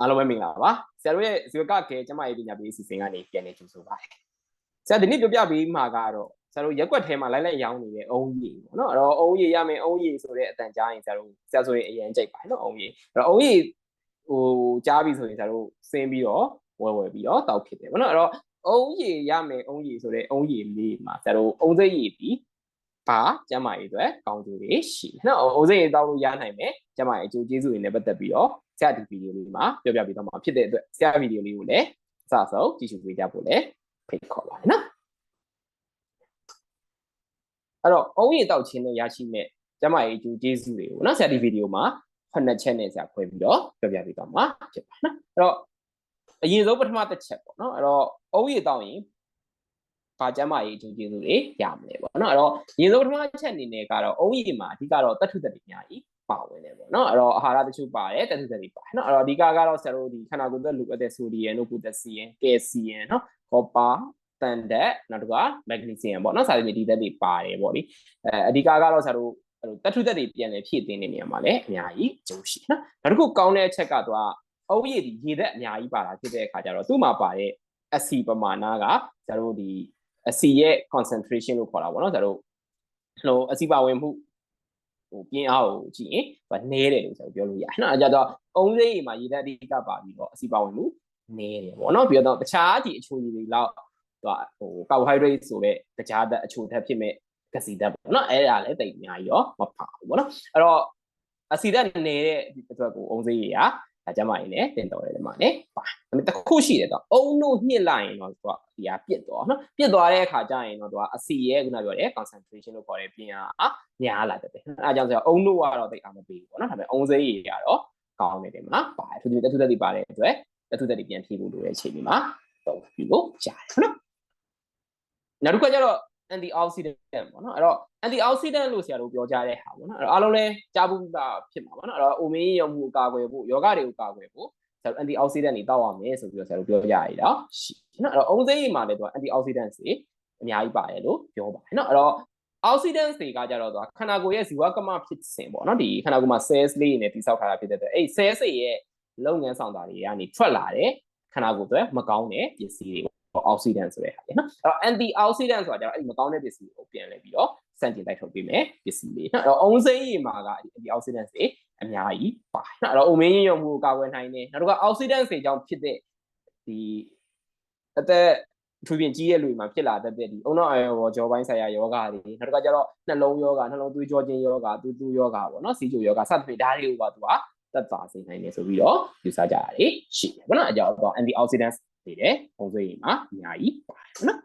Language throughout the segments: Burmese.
အားလုံးပဲမင်္ဂလာပါဆရာတို့ရဲ့ဇီဝကကဲကျမရေးပညာပေးအစီအစဉ်ကနေပြန်နေကြိုဆိုပါတယ်ဆရာဒီနေ့ပြောပြပေးမှာကတော့ဆရာတို့ရက်ွက်ထဲမှာလိုက်လိုက်ရောင်းနေတဲ့အုံးကြီးပေါ့နော်အဲ့တော့အုံးကြီးရမယ်အုံးကြီးဆိုတဲ့အတန်ကြားရင်ဆရာတို့ဆရာဆိုရင်အရင်ကြိတ်ပါနော်အုံးကြီးအဲ့တော့အုံးကြီးဟိုကြားပြီဆိုရင်ဆရာတို့စင်းပြီးတော့ဝယ်ဝယ်ပြီးတော့တောက်ဖြစ်တယ်ပေါ့နော်အဲ့တော့အုံးကြီးရမယ်အုံးကြီးဆိုတဲ့အုံးကြီးလေးမှာဆရာတို့အုံးစိတ်ရည်ပြီးပါကျမရေးအတွက်ကောင်းကျိုးတွေရှိတယ်နော်အုံးစိတ်ရည်တောက်လို့ရနိုင်မယ်ကျမရေးအကျိုးကျေးဇူးတွေနဲ့ပတ်သက်ပြီးတော့ ဆရာဒီဗီဒီယိုလေးမှာပြောပြပေးတော့မှာဖြစ်တဲ့အတွက်ဆရာဗီဒီယိုလေးကိုလည်းအစဆုံးကြည့်ရှုပေးကြဖို့လည်းဖိတ်ခေါ်ပါတယ်နော်အဲ့တော့အုံးရည်တောက်ခြင်းနဲ့ရရှိမဲ့ကျမရဲ့အကျိုးကျေးဇူးတွေကိုနော်ဆရာဒီဗီဒီယိုမှာခုနှစ်ချက်နဲ့ဆရာခွဲပြီးတော့ပြောပြပေးတော့မှာဖြစ်ပါနော်အဲ့တော့အရင်ဆုံးပထမတစ်ချက်ပေါ့နော်အဲ့တော့အုံးရည်တောက်ရင်ဘာကျမရဲ့အကျိုးကျေးဇူးတွေရမယ်ပေါ့နော်အဲ့တော့အရင်ဆုံးပထမချက်အနေနဲ့ကတော့အုံးရည်မှာအဓိကတော့တတ်ထုသက်တွေအများကြီး ပါဝင်တယ်ပေါ့နော်အဲ့တော့အာဟာရတချို့ပါတယ်တက်ထုသက်တွေပါတယ်နော်အဲ့တော့အဓိကကတော့ဆရာတို့ဒီခန္ဓာကိုယ်သက်လိုအပ်တဲ့ဆိုဒီယမ်တို့ပိုတက်ဆီယမ်ကယ်ဆီယမ်နော်ကောပါတန်တက်နောက်တစ်ခါမက်ဂနီဆီယမ်ပေါ့နော်စာရင်းဒီသက်တွေပါတယ်ပေါ့လေအဲအဓိကကတော့ဆရာတို့အဲ့လိုတက်ထုသက်တွေပြန်လဲဖြည့်တင်းနေနေရမှာလည်းအများကြီးအကျိုးရှိနော်နောက်တစ်ခုကောင်းတဲ့အချက်ကတော့အုပ်ရည်ဒီရေသက်အများကြီးပါတာဖြစ်တဲ့အခါကျတော့သူ့မှာပါတဲ့အစီပမာဏကဆရာတို့ဒီအစီရဲ့ concentration လို့ခေါ်တာပေါ့နော်ဆရာတို့ဟိုအစီပါဝင်မှု ဟိုပြင်းအားကိုကြည့်ရင်ဟိုနဲတယ်လို့ဆိုပြောလို့ရတယ်နော်အဲကြတော့အုံးစိတ်မှာရေဓာတ်အဓိကပါပြီးတော့အစီပါဝင်မှုနဲတယ်ပေါ့နော်ပြီးတော့တခြားဒီအချိုရည်တွေလောက်ဟိုဟို carbohydrate ဆိုတဲ့တခြားအချိုဓာတ်ဖြစ်မဲ့ကစီဓာတ်ပေါ့နော်အဲ့ဒါလည်းတိတ်အများကြီးရောမပါဘူးပေါ့နော်အဲ့တော့အစီဓာတ်နေတဲ့အတွက်ကိုအုံးစိတ်ရည်က ဒါကြမှာရင်လည်းတင်တော်တယ်ဒီမှာねပါဒါပေမဲ့တစ်ခုရှိတယ်တော့အုံတို့ညှစ်လိုက်ရင်တော့သူကဒီဟာပြစ်သွားနော်ပြစ်သွားတဲ့အခါကျရင်တော့သူကအစီရဲ့ခုနပြောတဲ့ concentration လို့ခေါ်တဲ့ပြင်အားများလာတဲ့အဲအကြောင်းဆိုတော့အုံတို့ကတော့တိတ်အားမပေးဘူးပေါ့နော်ဒါပေမဲ့အုံစိရေးကတော့ကောင်းနေတယ်မှာပါတယ်သူတထုသက်တွေပါတဲ့အတွက်တထုသက်တွေပြန်ဖြည့်ဖို့လိုတဲ့အချိန်ဒီမှာတော့ပြုလို့ရတယ်နော်နောက်တစ်ခါကျတော့ antioxidant ပေါ့နော်အဲ့တော့ antioxidant လို့ဆရာတို့ပြောကြတဲ့ဟာပေါ့နော်အဲ့တော့အားလုံးလည်းကြားဘူးတာဖြစ်မှာပေါ့နော်အဲ့တော့ omega ရောမှုကာကွယ်ဖို့ယောဂတွေကိုကာကွယ်ဖို့ဆရာတို့ antioxidant တွေတောက်ရမယ်ဆိုပြီးတော့ဆရာတို့ပြောကြရတာရှိနော်အဲ့တော့အုံးစိမ်းမှာလည်းသူက antioxidant တွေအများကြီးပါတယ်လို့ပြောပါတယ်နော်အဲ့တော့ oxidant တွေကကြတော့သူခန္ဓာကိုယ်ရဲ့ဇီဝကမဖြစ်စဉ်ပေါ့နော်ဒီခန္ဓာကိုယ်မှာ cells လေးနဲ့တိစောက်ထားတာဖြစ်တဲ့အတွက်အဲ့ cells တွေရဲ့လုပ်ငန်းဆောင်တာတွေကနေထွက်လာတဲ့ခန္ဓာကိုယ်အတွက်မကောင်းတဲ့ပစ္စည်းတွေ oxidant ဆိုတဲ့ဟာလေနော်အဲ့တော့ antioxidant ဆိုတာကျတော့အဲ့ဒီမကောင်းတဲ့ပစ္စည်းကိုပြန်လဲပြီးတော့စန့်ကျင်တိုက်ထုတ်ပေးမယ်ပစ္စည်းလေးနော်အဲ့တော့အုံးစိမ်းရည်မှာက antioxidant တွေအများကြီးပါတယ်နော်အဲ့တော့ omega ရုံမှုကိုကာကွယ်နိုင်တယ်နောက်တစ်ခါ oxidant တွေကြောင့်ဖြစ်တဲ့ဒီအသက်ထူပြင်ကြီးရဲ့လူတွေမှာဖြစ်လာတတ်တဲ့ဒီအုံနောက်အယောကြောပိုင်းဆိုင်ရာယောဂတွေနောက်တစ်ခါကျတော့နှလုံးယောဂနှလုံးသွေးကြောခြင်းယောဂသွေးသွေးယောဂပေါ့နော်စီးကျိုယောဂစသဖြင့်ဒါတွေကိုပါသူကသက်သာစေနိုင်တယ်ဆိုပြီးတော့ယူဆကြရတယ်ရှိတယ်ပေါ့နော်အကြောင်းတော့ antioxidants သေးတယ်ပုံစံရင်မှာအများကြီးပါတယ်နော်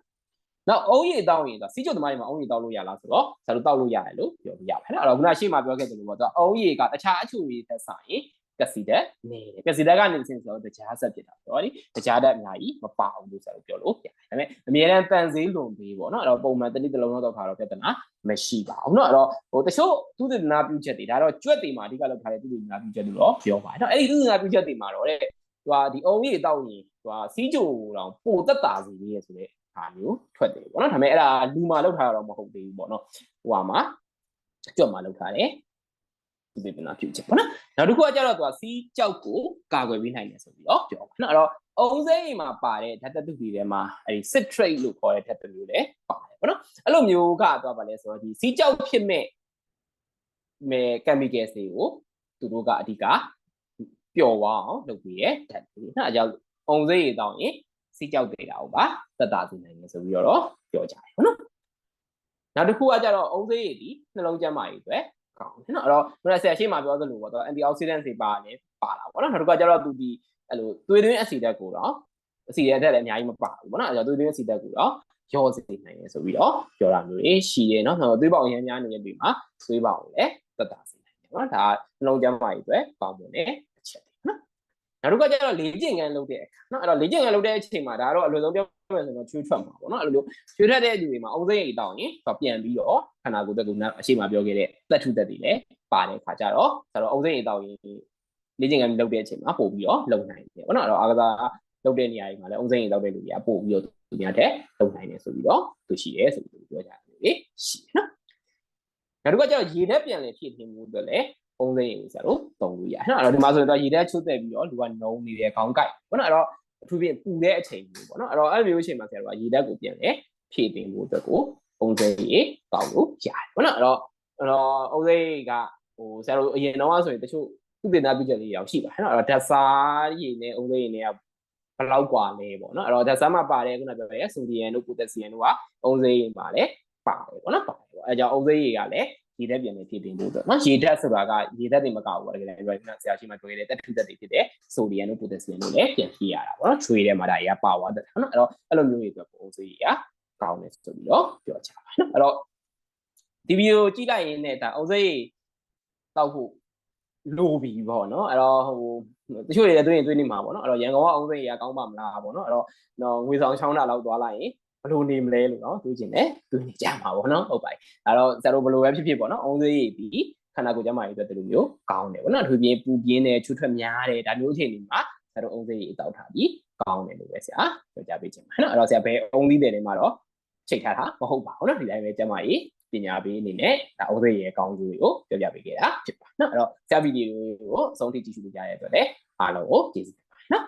နောက်အုံးရည်တောင်းရင်ဆိုစီးကျုံသမားတွေမှာအုံးရည်တောင်းလို့ရလားဆိုတော့ဆရာတို့တောက်လို့ရတယ်လို့ပြောပြရပါတယ်အဲ့တော့ခုနရှေ့မှာပြောခဲ့တယ်လို့ပေါ့သူအုံးရည်ကတခြားအချို့ရည်သက်ဆိုင်ရင်ကစီတက်နေတယ်ကစီတက်ကနေစဉ်ဆိုတော့တကြားဆက်ဖြစ်တာဆိုတော့ဒီတကြားတက်အများကြီးမပါဘူးလို့ဆရာတို့ပြောလို့ရတယ်ဒါပေမဲ့အများတန်းတန်စေးလွန်ပေးပေါ့နော်အဲ့တော့ပုံမှန်တနည်းတစ်လုံးတော့ခါတော့ပြဿနာမရှိပါဘူးနော်အဲ့တော့ဟိုတချို့သူတနာပြုချက်တွေဒါတော့ကြွက်တွေမှာအဓိကလောက်ထားတဲ့သူတနာပြုချက်တွေတော့ပြောပါအဲ့တော့အဲ့ဒီသူတနာပြုချက်တွေမှာတော့တဲ့ သူကဒီအုံကြီးတောက်ရင်သူကစီးကြိုတောင်ပိုတက်တာစီလေးရဆိုတဲ့ဟာမျိုးထွက်တယ်ပေါ့နော်ဒါပေမဲ့အဲ့ဒါလူမာလောက်ထားတာတော့မဟုတ်သေးဘူးပေါ့နော်ဟိုဟာမှာကြွက်မှာလောက်ထားတယ်ဒီပြနာပြုချက်ပေါ့နော်နောက်တစ်ခုကကျတော့သူကစီးကြောက်ကိုကာကွယ်ပေးနိုင်တယ်ဆိုပြီးတော့ပြောပါနော်အဲ့တော့အုံစိမ်းမှာပါတဲ့ဓာတ်တတုတွေထဲမှာအဲဒီ citrate လို့ခေါ်တဲ့ဓာတ်တမျိုးလည်းပါတယ်ပေါ့နော်အဲ့လိုမျိုးကတော့ဗာလဲဆိုတော့ဒီစီးကြောက်ဖြစ်မဲ့မဲ chemical တွေကိုသူတို့ကအဓိက ပျော်သွားအောင်လုပ်ပြီးရဲ့ဓာတ်တွေနော်အကြောင်းအုံစိမ်းရတောင်းရင်စီးကြောက်တွေတာကိုပါသက်သာစေနိုင်တယ်ဆိုပြီးတော့ပြောကြတယ်ပေါ့နော်နောက်တစ်ခုကကျတော့အုံစိမ်းရည်ဒီနှလုံးကျန်းမာရေးအတွက်ကောင်းတယ်နော်အဲ့တော့ဘယ်လိုဆက်ရှေ့မှာပြောသလိုပေါ့တော့ antioxidant တွေပါတယ်ပါလာပေါ့နော်နောက်တစ်ခါကျတော့သူဒီအဲ့လိုသွေးသွင်းအဆီဓာတ်ကိုတော့အဆီဓာတ်လည်းအများကြီးမပါဘူးပေါ့နော်အဲ့တော့သွေးသွင်းအဆီဓာတ်ကိုတော့ရောစေနိုင်တယ်ဆိုပြီးတော့ပြောတာမျိုးတွေရှိတယ်နော်သွေးပေါင်ရမ်းများနေတဲ့ပြည်မှာသွေးပေါင်ကိုလည်းသက်သာစေနိုင်တယ်နော်ဒါနှလုံးကျန်းမာရေးအတွက်ကောင်းမွန်တဲ့အချက်တွေနော် နောက်တစ်ခါကျတော့လေ့ကျင့်ခန်းလုပ်တဲ့အခါနော်အဲ့တော့လေ့ကျင့်ခန်းလုပ်တဲ့အချိန်မှာဒါတော့အလွယ်ဆုံးပြောမယ်ဆိုတော့ချွေးထွက်မှာပေါ့နော်အဲ့လိုမျိုးချွေးထွက်တဲ့လူတွေမှာအုံစိမ့်အိတ်တောင်းရင်တော့ပြန်ပြီးတော့ခန္ဓာကိုယ်တက်ကူအရှိမပြောခဲ့တဲ့သက်ထုသက်တွေလည်းပါတဲ့ခါကျတော့ဆိုတော့အုံစိမ့်အိတ်တောင်းရင်လေ့ကျင့်ခန်းလုပ်တဲ့အချိန်မှာပို့ပြီးတော့လုံနိုင်တယ်ပေါ့နော်အဲ့တော့အာကစားလုပ်တဲ့နေရာတွေမှာလည်းအုံစိမ့်အိတ်တောက်တဲ့လူတွေကပို့ပြီးတော့သူများတဲ့လုံနိုင်တယ်ဆိုပြီးတော့သူရှိရဲဆိုပြီးပြောကြတယ်လေရှိနော်နောက်တစ်ခါကျတော့ရေဓာတ်ပြန်လည်ဖြည့်ထင်းမှုအတွက်လည်း အုံးစိမ်းကိုဆရာတို့သုံးလို့ရတယ်နော်အဲ့တော့ဒီမှာဆိုရင်တော့ရေတက်ချိုးသက်ပြီးတော့လူကနုံနေတယ်ခေါင်းကိုက်ပေါ့နော်အဲ့တော့အထူးဖြင့်ပူတဲ့အချိန်မျိုးပေါ့နော်အဲ့တော့အဲ့လိုမျိုးအချိန်မှာဆရာတို့ကရေတက်ကိုပြန်လေဖြည့်တင်ဖို့အတွက်ကိုအုံးစိမ်းရေကောက်လို့ရတယ်ပေါ့နော်အဲ့တော့အဲ့တော့အုံးစိမ်းကဟိုဆရာတို့အရင်တော့ဆိုရင်တချို့ဥပဒေနာပြုချက်လေးရောရှိပါတယ်နော်အဲ့တော့ဓာတ်စားရည်နဲ့အုံးစိမ်းရည်နဲ့ကဘယ်လောက်กว่าလဲပေါ့နော်အဲ့တော့ဓာတ်စားမှာပါတယ်ခုနပြောရဲဆိုဒီယမ်တို့ပိုတက်ဆီယမ်တို့ကအုံးစိမ်းရည်ပါတယ်ပါတယ်ပေါ့နော်ပါတယ်ပေါ့အဲကြောင့်အုံးစိမ်းရည်ကလည်း ရေဓာတ်ပြန်နေဖြစ်တင်လို့တော့နော်ရေဓာတ်ဆိုတာကရေဓာတ်တွေမကောက်ဘူးပေါ့တကယ်လည်းပြောရင်ဆရာရှိမှတွေ့တဲ့တက်ထုဓာတ်တွေဖြစ်တဲ့ဆိုဒီယမ်တို့ပိုတက်ဆီယမ်တို့လည်းပြန်ဖြည့်ရတာပေါ့နော်ချွေးထဲမှာဒါတွေကပါသွားတယ်နော်အဲ့တော့အဲ့လိုမျိုးတွေအတွက်ပုံစံကြီးကကောင်းတယ်ဆိုပြီးတော့ပြောချပါနော်အဲ့တော့ဒီဗီဒီယိုကြည့်လိုက်ရင်လည်းဒါအုံးစိမ်းတောက်ဖို့လိုပြီပေါ့နော်အဲ့တော့ဟိုတချို့တွေလည်းတွေ့ရင်တွေ့နေမှာပေါ့နော်အဲ့တော့ရန်ကုန်ကအုံးစိမ်းကြီးကကောင်းပါမလားပေါ့နော်အဲ့တော့တော့ငွေဆောင်ချောင်းတာလောက်သွားလိုက်ရင် ဘယ်လိုနေမလဲလို့နော်တွေးချင်တယ်တွေးနေကြမှာပေါ့နော်ဟုတ်ပါပြီအဲ့တော့ဇာတို့ဘယ်လိုပဲဖြစ်ဖြစ်ပေါ့နော်အုံးစိမ်းကြီးပြီးခန္ဓာကိုယ်ကျန်းမာရေးအတွက်ဒီလိုမျိုးကောင်းတယ်ပေါ့နော်အထူးပြင်းပူပြင်းတယ်ချွတ်ထွက်များတယ်ဒါမျိုးအခြေအနေမှာဇာတို့အုံးစိမ်းကြီးအတောက်ထားပြီးကောင်းတယ်လို့ပဲဆရာပြောကြပေးချင်ပါနော်အဲ့တော့ဆရာဘယ်အုံးသီးတယ်တွေမှာတော့ချိန်ထားတာမဟုတ်ပါဘူးနော်ဒီတိုင်းပဲကျန်းမာရေးပညာပေးအနေနဲ့ဒါအုံးစိမ်းရဲ့ကောင်းကျိုးတွေကိုပြောပြပေးခဲ့တာဖြစ်ပါနော်အဲ့တော့ဆရာဗီဒီယိုကိုအဆုံးထိကြည့်ရှုပေးကြရတဲ့အတွက်လည်းအားလုံးကိုကျေးဇူးတင်